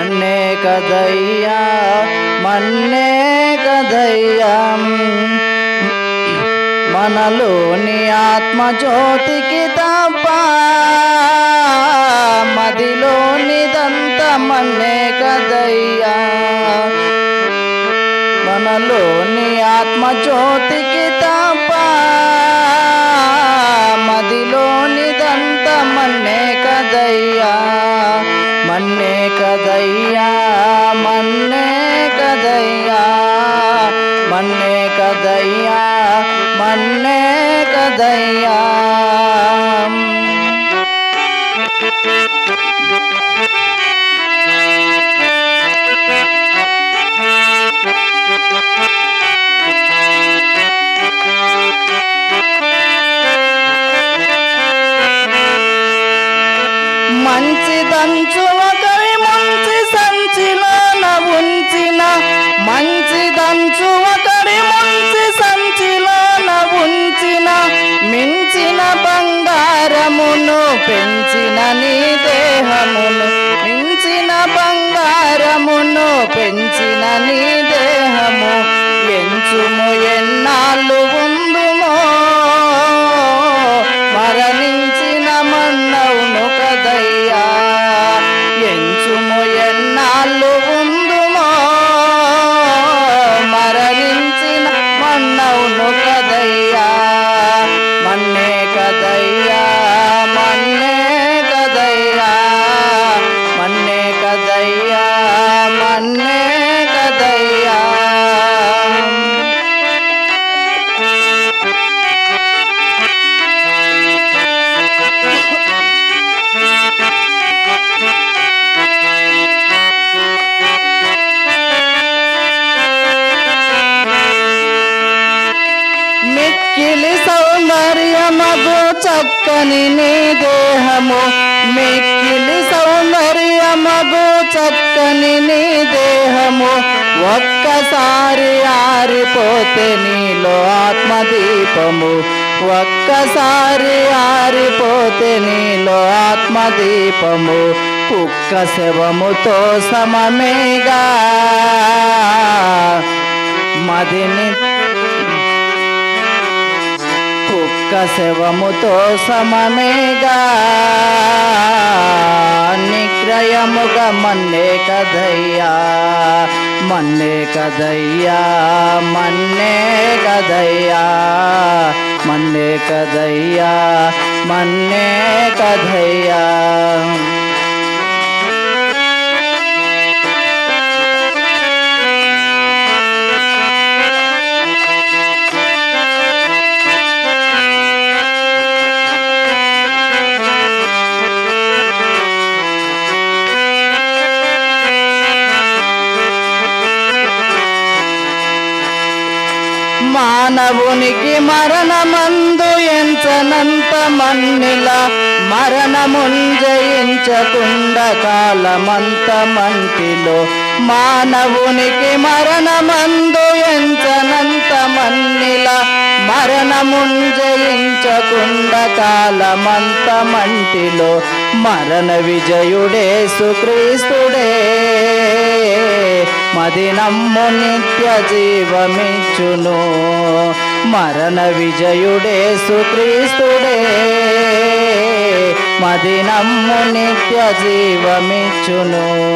మన్నే కదయ్యా మన్నే కదయ్యా. మనలోని ఆత్మజ్యోతికి తప్ప మదిలోనిదంత మన్నే కదయ్యా. మనలోని ఆత్మజ్యోతికి తప్ప మన్నే కదయ్యా మన్నే కదయ్యా మంచిదంచు ఒకరి మంచి సంచిలోన మగు చక్కని నీ దేహము మిక్కిలి సౌందర్యమగు చక్కని నీ దేహము. ఒక్కసారి ఆరిపోతే నీలో ఆత్మదీపము. ఒక్కసారి ఆరిపోతే నీలో ఆత్మదీపము. కుక్క శవముతో సమమేగా. మదిని కుక్క శవముతో సమమేగా. నిగ్రయముగా మన్నే కదయ్యా మన్నే కదయ్యా మన్నే కదయ్యా మన్నే కదయ్యా మన్నే కదయ్యా. మానవునికి మరణమందు ఎంచనంత మన్నిల మరణముంజయించకుండా కాలమంత మంటిలో. మానవునికి మరణమందు ఎంచనంత మన్నిల మరణముంజయించకుండా కాలమంత మంటిలో. మరణ విజయుడే సుక్రీస్తుడే మదినమ్ము నిత్య జీవమిచ్చును. మరణ విజయుడే సుక్రీస్తుడే. మదినమ్ము నిత్య జీవమిచ్చును.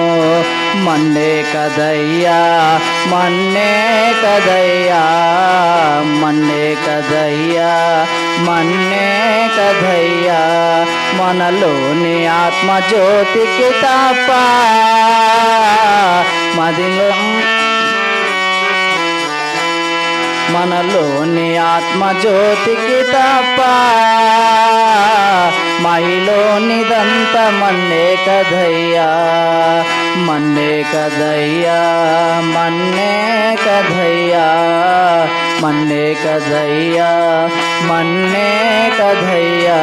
మన్నే కదయ్యా మన్నే కదయ్యా మన్నే కదయ్యా మన్నే కదయ్యా. మనలోని ఆత్మజ్యోతికి తప్ప మనలోని ఆత్మజ్యోతికి తప్ప మహిలోనిదంత మన్నే కథయ్యా మన్నే కథయ్యా మన్నే కథయ్యా మన్నే కథయ్యా మన్నే కథయ్యా.